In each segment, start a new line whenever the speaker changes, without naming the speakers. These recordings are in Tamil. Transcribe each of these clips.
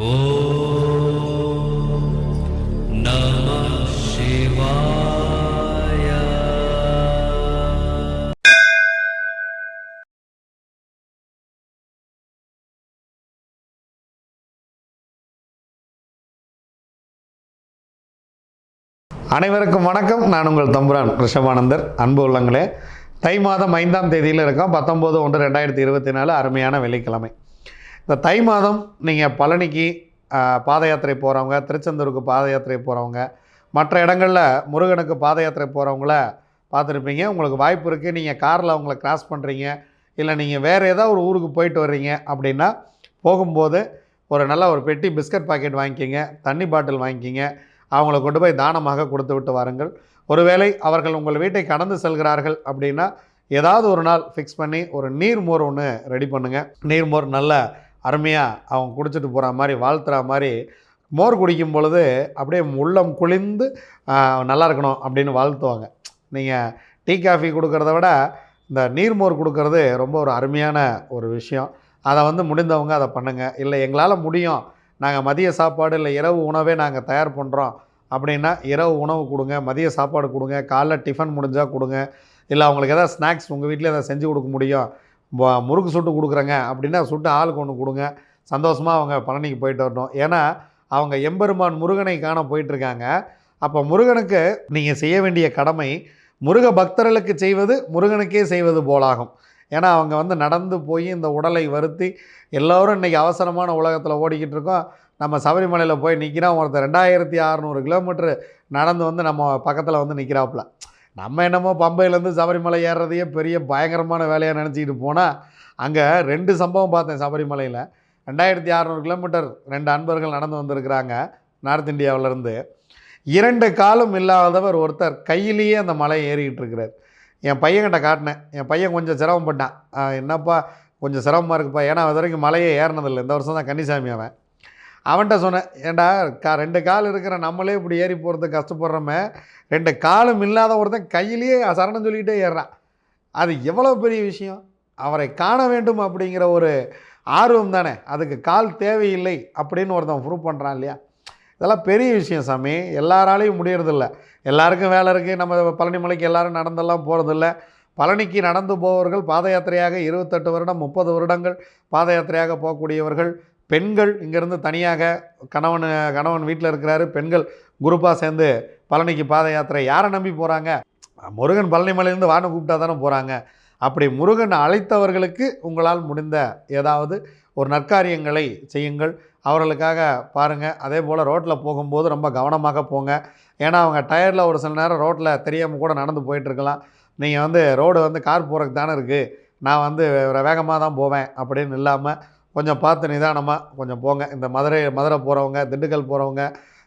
அனைவருக்கும் வணக்கம். நான் உங்கள் தம்புரான் ரிஷபானந்தர். அன்பு உள்ளங்களே தை மாதம் ஐந்தாம் தேதியில் இருக்கோம். பத்தொம்போது ஒன்று ரெண்டாயிரத்தி இருபத்தி நாலு அருமையான வெள்ளிக்கிழமை. இந்த தை மாதம் நீங்கள் பழனிக்கு பாத யாத்திரை போகிறவங்க திருச்செந்தூருக்கு பாத யாத்திரை போகிறவங்க மற்ற இடங்களில் முருகனுக்கு பாத யாத்திரை போகிறவங்கள பார்த்துருப்பீங்க. உங்களுக்கு வாய்ப்பு இருக்குது நீங்கள் காரில் அவங்கள கிராஸ் பண்ணுறீங்க இல்லை நீங்கள் வேறு ஏதாவது ஒரு ஊருக்கு போயிட்டு வர்றீங்க அப்படின்னா போகும்போது ஒரு நல்ல ஒரு பெட்டி பிஸ்கட் பாக்கெட் வாங்கிக்கிங்க தண்ணி பாட்டில் வாங்கிக்கிங்க. அவங்கள கொண்டு போய் தானமாக கொடுத்து விட்டு வாருங்கள். ஒருவேளை அவர்கள் உங்கள் வீட்டை கடந்து செல்கிறார்கள் அப்படின்னா ஏதாவது ஒரு நாள் ஃபிக்ஸ் பண்ணி ஒரு நீர்மோர் ஒன்று ரெடி பண்ணுங்கள் நீர்மோர் நல்ல அருமையாக அவங்க குடிச்சிட்டு போகிற மாதிரி வாழ்த்துற மாதிரி மோர் குடிக்கும் பொழுது அப்படியே உள்ளம் குளிர்ந்து நல்லா இருக்கணும் அப்படின்னு வாழ்த்துவாங்க. நீங்கள் டீ காஃபி கொடுக்கறத விட இந்த நீர்மோர் கொடுக்கறது ரொம்ப ஒரு அருமையான ஒரு விஷயம். அதை வந்து முடிந்தவங்க அதை பண்ணுங்கள் இல்லை எங்களால் முடியும். நாங்கள் மதிய சாப்பாடு இல்லை இரவு உணவே நாங்கள் தயார் பண்ணுறோம் அப்படின்னா இரவு உணவு கொடுங்க மதிய சாப்பாடு கொடுங்க காலைல டிஃபன் முடிஞ்சால் கொடுங்க. இல்லை அவங்களுக்கு எதாவது ஸ்நாக்ஸ் உங்கள் வீட்டில் எதாவது செஞ்சு கொடுக்க முடியும். முறுக்கு சுட்டு கொடுக்குறேங்க அப்படின்னா சுட்டு ஆளுக்கு ஒன்று கொடுங்க. சந்தோஷமாக அவங்க பழனிக்கு போயிட்டு வரட்டும். ஏன்னா அவங்க எம்பெருமான் முருகனை காண போயிட்டுருக்காங்க. அப்போ முருகனுக்கு நீங்கள் செய்ய வேண்டிய கடமை முருக பக்தர்களுக்கு செய்வது முருகனுக்கே செய்வது போலாகும். ஏன்னா அவங்க வந்து நடந்து போய் இந்த உடலை வருத்தி எல்லோரும் இன்றைக்கி அவசரமான உலகத்தில் ஓடிக்கிட்டு இருக்கோம். நம்ம சபரிமலையில் போய் நிற்கிறோம் ஒருத்தர் ரெண்டாயிரத்தி அறநூறு கிலோமீட்டர் நடந்து வந்து நம்ம பக்கத்தில் வந்து நிற்கிறாப்புல நம்ம என்னமோ பம்பையிலேருந்து சபரிமலை ஏறுறதையே பெரிய பயங்கரமான வேலையாக நினச்சிக்கிட்டு போனால் அங்கே ரெண்டு சம்பவம் பார்த்தேன் சபரிமலையில். ரெண்டாயிரத்தி அறநூறு கிலோமீட்டர் ரெண்டு அன்பர்கள் நடந்து வந்திருக்கிறாங்க நார்த் இந்தியாவிலேருந்து. இரண்டு காலும் இல்லாதவர் ஒருத்தர் கையிலேயே அந்த மலையை ஏறிக்கிட்டு இருக்கிறார். என் பையன்கிட்ட காட்டினேன். என் பையன் கொஞ்சம் சிரமப்பட்டான். என்னப்பா கொஞ்சம் சிரமமாக இருக்குப்பா. ஏன்னா அது வரைக்கும் மலையே ஏறினதில்லை. இந்த வருஷம் தான் கன்னிசாமி அவன். அவன்கிட்ட சொன்னேன் ஏண்டா கா ரெண்டு கால் இருக்கிற நம்மளே இப்படி ஏறி போகிறதுக்கு கஷ்டப்படுறோமே ரெண்டு காலும் இல்லாத ஒருத்தன் கையிலேயே சரணம் சொல்லிக்கிட்டே ஏறுறான். அது எவ்வளோ பெரிய விஷயம்? அவரை காண வேண்டும் அப்படிங்கிற ஒரு ஆர்வம் தானே. அதுக்கு கால் தேவையில்லை அப்படின்னு ஒருத்தன் ப்ரூவ் பண்ணுறான் இல்லையா? இதெல்லாம் பெரிய விஷயம் சாமி. எல்லாராலையும் முடியறதில்ல. எல்லாருக்கும் வேலை இருக்குது நம்ம பழனி மலைக்கு எல்லாரும் நடந்தெல்லாம் போகிறதில்ல பழனிக்கு நடந்து போபவர்கள் பாத யாத்திரையாக இருபத்தெட்டு வருடம் முப்பது வருடங்கள் பாத யாத்திரையாக போகக்கூடியவர்கள். பெண்கள் இங்கேருந்து தனியாக கணவன் கணவன் வீட்டில் இருக்கிறாரு பெண்கள் குரூப்பாக சேர்ந்து பழனிக்கு பாத யாத்திரை. யாரை நம்பி போகிறாங்க முருகன் பழனி மலையிலேருந்து வான்னு கூப்பிட்டா தானே போகிறாங்க அப்படி முருகன் அழைத்தவர்களுக்கு உங்களால் முடிந்த ஏதாவது ஒரு நற்காரியங்களை செய்யுங்கள். அவர்களுக்காக பாருங்கள் அதே போல் ரோட்டில் போகும்போது ரொம்ப கவனமாக போங்க. ஏன்னா அவங்க டயரில் ஒரு சில நேரம் ரோட்டில் தெரியாமல் கூட நடந்து போயிட்டுருக்கலாம். நீங்கள் வந்து ரோடு வந்து கார் போகிறதுக்கு தானே இருக்குது நான் வந்து வேகமாக தான் போவேன் அப்படின்னு இல்லாமல் கொஞ்சம் பார்த்து நிதானமாக கொஞ்சம் போங்க. இந்த மதுரை மதுரை போகிறவங்க திண்டுக்கல் போகிறவங்க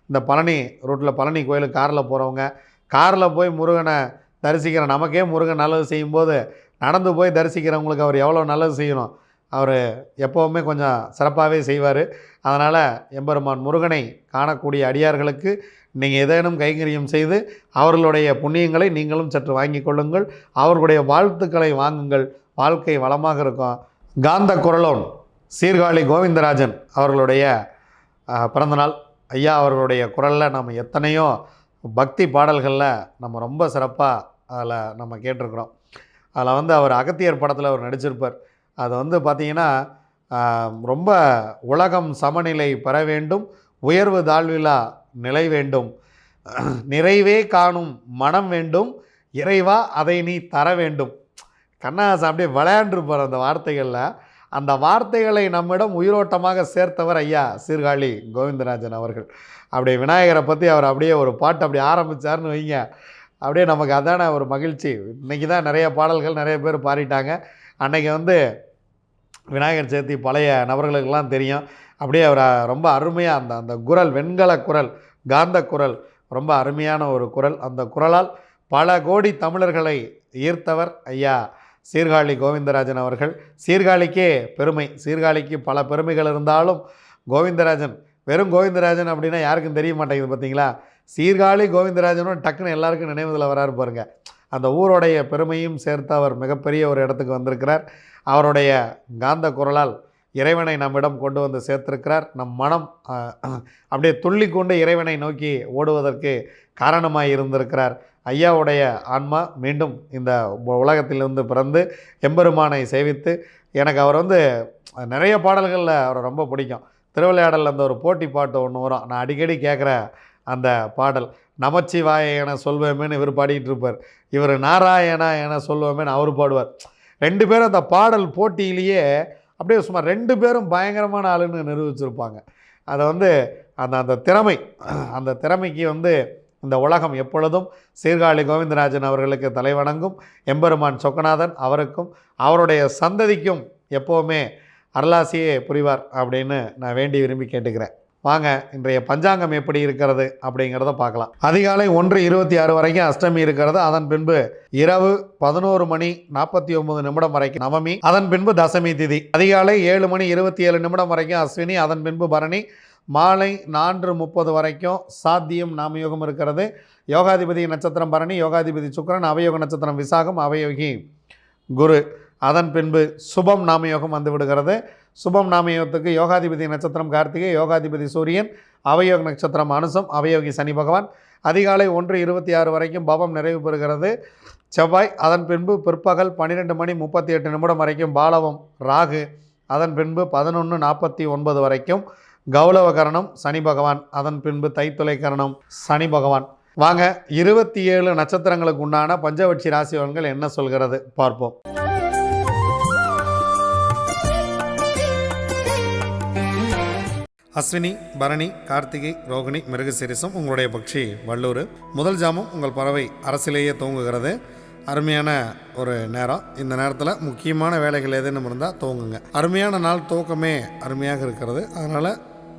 இந்த பழனி ரூட்டில் பழனி கோயிலுக்கு காரில் போகிறவங்க காரில் போய் முருகனை தரிசிக்கிற நமக்கே முருகன் நல்லது செய்யும்போது நடந்து போய் தரிசிக்கிறவங்களுக்கு அவர் எவ்வளோ நல்லது செய்யணும்? அவர் எப்போவுமே கொஞ்சம் சிறப்பாகவே செய்வார். அதனால் எம்பெருமான் முருகனை காணக்கூடிய அடியார்களுக்கு நீங்கள் ஏதேனும் கைங்கரியம் செய்து அவர்களுடைய புண்ணியங்களை நீங்களும் சற்று வாங்கி கொள்ளுங்கள். அவர்களுடைய வாழ்த்துக்களை வாங்குங்கள். வாழ்க்கை வளமாக இருக்கும். காந்த குரலோன் சீர்காழி கோவிந்தராஜன் அவர்களுடைய பிறந்தநாள் ஐயா அவர்களுடைய குரலில் நம்ம எத்தனையோ பக்தி பாடல்களில் நம்ம ரொம்ப சிறப்பாக அதில் நம்ம கேட்டிருக்கிறோம். அதில் வந்து அவர் அகத்தியர் படத்தில் அவர் நடிச்சிருப்பார். அது வந்து பார்த்திங்கன்னா ரொம்ப உலகம் சமநிலை பெற வேண்டும் உயர்வு தாழ்விலா நிலை வேண்டும் நிறைவே காணும் மனம் வேண்டும் இறைவா அதை நீ தர வேண்டும். கண்ணாசன் அப்படியே விளையாண்டுருப்பார் அந்த வார்த்தைகளில். அந்த வார்த்தைகளை நம்மிடம் உயிரோட்டமாக சேர்த்தவர் ஐயா சீர்காழி கோவிந்தராஜன் அவர்கள். அப்படியே விநாயகரை பற்றி அவர் அப்படியே ஒரு பாட்டு அப்படி ஆரம்பித்தார்னு வைங்க. அப்படியே நமக்கு அதான ஒரு மகிழ்ச்சி. இன்றைக்கி தான் நிறைய பாடல்கள் நிறைய பேர் பாடிட்டாங்க. அன்னைக்கு வந்து விநாயகர் சதுர்த்தி பழைய நபர்களுக்கெல்லாம் தெரியும். அப்படியே அவர் ரொம்ப அருமையாக அந்த அந்த குரல் வெண்கல குரல் காந்த குரல் ரொம்ப அருமையான ஒரு குரல். அந்த குரலால் பல கோடி தமிழர்களை ஈர்த்தவர் ஐயா. சீர்காழி கோவிந்தராஜன் அவர்கள். சீர்காழிக்கே பெருமை. சீர்காழிக்கு பல பெருமைகள் இருந்தாலும் கோவிந்தராஜன் வெறும் கோவிந்தராஜன் அப்படின்னா யாருக்கும் தெரிய மாட்டேங்குது பார்த்தீங்களா? சீர்காழி கோவிந்தராஜனும் டக்குன்னு எல்லாருக்கும் நினைவுதில் வராரு பாருங்கள் அந்த ஊருடைய பெருமையும் சேர்த்து அவர் மிகப்பெரிய ஒரு இடத்துக்கு வந்திருக்கிறார். அவருடைய காந்த குரலால் இறைவனை நம்மிடம் கொண்டு வந்து சேர்த்திருக்கிறார். நம் மனம் அப்படியே துள்ளி கொண்டு இறைவனை நோக்கி ஓடுவதற்கு காரணமாக இருந்திருக்கிறார். ஐயாவுடைய ஆன்மா மீண்டும் இந்த உலகத்திலிருந்து பிறந்து எம்பெருமானை சேவித்து எனக்கு அவர் வந்து நிறைய பாடல்களில் அவரை ரொம்ப பிடிக்கும். திருவிளையாடலில் அந்த ஒரு போட்டி பாட்டு ஒன்று வரும். நான் அடிக்கடி கேட்குற அந்த பாடல் நமச்சிவாய என சொல்வேமேன்னு இவர் பாடிக்கிட்டு இருப்பார். இவர் நாராயணா என சொல்வேமேன்னு அவர் பாடுவார். ரெண்டு பேரும் அந்த பாடல் போட்டியிலேயே அப்படியே சும்மா ரெண்டு பேரும் பயங்கரமான ஆளுன்னு நிரூபிச்சிருப்பாங்க. அதை வந்து அந்த அந்த திறமை அந்த திறமைக்கு வந்து இந்த உலகம் எப்பொழுதும் சீர்காழி கோவிந்தராஜன் அவர்களுக்கு தலைவணங்கும். எம்பெருமான் சொக்கநாதன் அவருக்கும் அவருடைய சந்ததிக்கும் எப்போவுமே அருளாசியே புரிவார் அப்படின்னு நான் வேண்டி விரும்பி கேட்டுக்கிறேன். வாங்க இன்றைய பஞ்சாங்கம் எப்படி இருக்கிறது அப்படிங்கிறத பார்க்கலாம். அதிகாலை ஒன்று இருபத்தி ஆறு வரைக்கும் அஷ்டமி இருக்கிறது. அதன் பின்பு இரவு பதினோரு மணி நாற்பத்தி ஒன்பது நிமிடம் வரைக்கும் நவமி அதன் பின்பு தசமி திதி. அதிகாலை ஏழு மணி இருபத்தி ஏழு நிமிடம் வரைக்கும் அஸ்வினி அதன் பின்பு பரணி மாலை நான்கு முப்பது வரைக்கும் சாத்தியம் நாமயோகம் இருக்கிறது. யோகாதிபதி நட்சத்திரம் பரணி யோகாதிபதி சுக்கரன் அவயோக நட்சத்திரம் விசாகம் அவயோகி குரு. அதன் பின்பு சுபம் நாமயோகம் வந்து விடுகிறது. சுபம் நாமயோகத்துக்கு யோகாதிபதி நட்சத்திரம் கார்த்திகை யோகாதிபதி சூரியன் அவயோக நட்சத்திரம் அனுசம் அவயோகி சனி பகவான். அதிகாலை ஒன்று இருபத்தி ஆறு வரைக்கும் பவம் நிறைவு பெறுகிறது. செவ்வாய் அதன் பின்பு பிற்பகல் பன்னிரெண்டு மணி முப்பத்தி எட்டு நிமிடம் வரைக்கும் பாலவம் ராகு. அதன் பின்பு பதினொன்று நாற்பத்தி ஒன்பது வரைக்கும் கௌளவ கரணம் சனி பகவான். அதன் பின்பு தைத்துளை கரணம் சனி பகவான். வாங்க இருபத்தி ஏழு நட்சத்திரங்களுக்கு உண்டான பஞ்சவட்சி ராசி பலன்கள் என்ன சொல்கிறது? பார்ப்போம். அஸ்வினி பரணி கார்த்திகை ரோகிணி மிருகசிரிசம் உங்களுடைய பக்ஷி வள்ளூர். முதல் ஜாமம் உங்கள் பறவை அரசிலேயே தூங்குகிறது. அருமையான ஒரு நேரம். இந்த நேரத்தில் முக்கியமான வேலைகள் எதுன்னு இருந்தால் தூங்குங்க. அருமையான நாள் தூக்கமே அருமையாக இருக்கிறது. அதனால்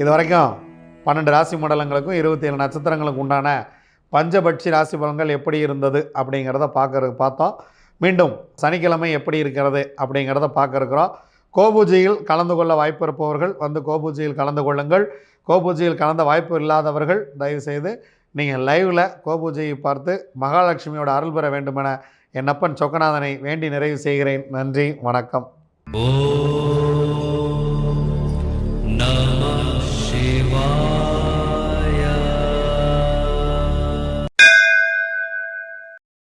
இது வரைக்கும் பன்னெண்டு ராசி மண்டலங்களுக்கும் இருபத்தி ஏழு நட்சத்திரங்களுக்கு உண்டான பஞ்சபட்சி ராசி பலன்கள் எப்படி இருந்தது அப்படிங்கிறத பார்க்கறது பார்த்தோம். மீண்டும் சனிக்கிழமை எப்படி இருக்கிறது அப்படிங்கிறத பார்க்க இருக்கிறோம் கோபூஜையில் கலந்து கொள்ள வாய்ப்பு இருப்பவர்கள் வந்து கோபூஜையில் கலந்து கொள்ளுங்கள். கோபூஜையில் கலந்த வாய்ப்பு இல்லாதவர்கள் தயவுசெய்து நீங்கள் லைவில் கோபூஜையை பார்த்து மகாலட்சுமியோட அருள் பெற வேண்டுமென என் அப்பன் சொக்கநாதனை வேண்டி நிறைவு செய்கிறேன். நன்றி வணக்கம்.
ஓ